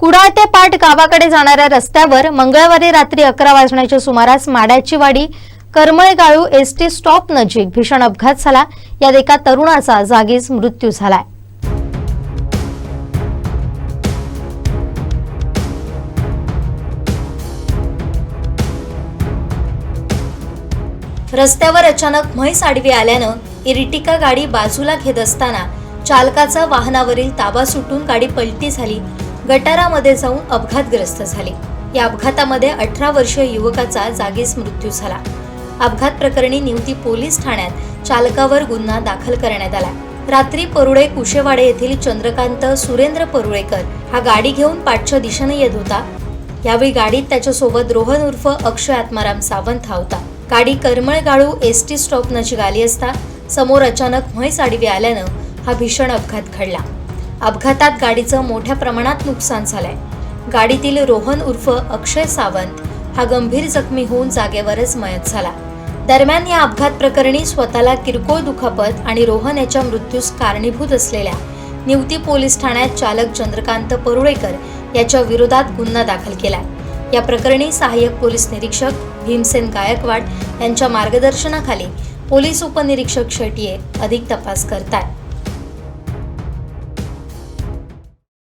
कुडाळ ते पाट गावाकडे जाणाऱ्या रस्त्यावर मंगळवारी रात्री अकरा वाजण्याच्या सुमारास माड्याची वाडी करमळगाळू एस टी स्टॉप नजीक भीषण अपघात झाला. यात एका तरुणाचा जागीच मृत्यू झालाय. रस्त्यावर अचानक म्हैस आडवी आल्यानं इरिटिका गाडी बाजूला घेत असताना चालकाचा वाहनावरील ताबा सुटून गाडी पलटी झाली. गटारामध्ये जाऊन अपघातग्रस्त झाले. या अपघातामध्ये अठरा वर्षीय युवकाचा जागीच मृत्यू झाला. अपघात प्रकरणी निवती पोलीस ठाण्यात चालकावर गुन्हा दाखल करण्यात आला. रात्री परुळे कुशेवाडे येथील चंद्रकांत सुरेंद्र परुळेकर हा गाडी घेऊन पाठच्या दिशेने येत होता. यावेळी गाडीत त्याच्यासोबत रोहन उर्फ अक्षय आत्माराम सावंत हा होता. गाडी करमळगाळू एस टी स्टॉप नजीक आली असता समोर अचानक म्हैस आडवी आल्यानं हा भीषण अपघात घडला. अपघातात गाडीचं मोठ्या प्रमाणात नुकसान झालंय. गाडीतील रोहन उर्फ अक्षय सावंत हा गंभीर जखमी होऊन जागेवरच मयत झाला. दरम्यान या अपघात प्रकरणी स्वतःला किरकोळ दुखापत आणि रोहन याच्या मृत्यूस कारणीभूत असलेल्या निवती पोलीस ठाण्यात चालक चंद्रकांत परुळेकर याच्या विरोधात गुन्हा दाखल केला या प्रकरणी सहाय्यक पोलीस निरीक्षक भीमसेन गायकवाड यांच्या मार्गदर्शनाखाली पोलीस उपनिरीक्षक शेटिये अधिक तपास करतात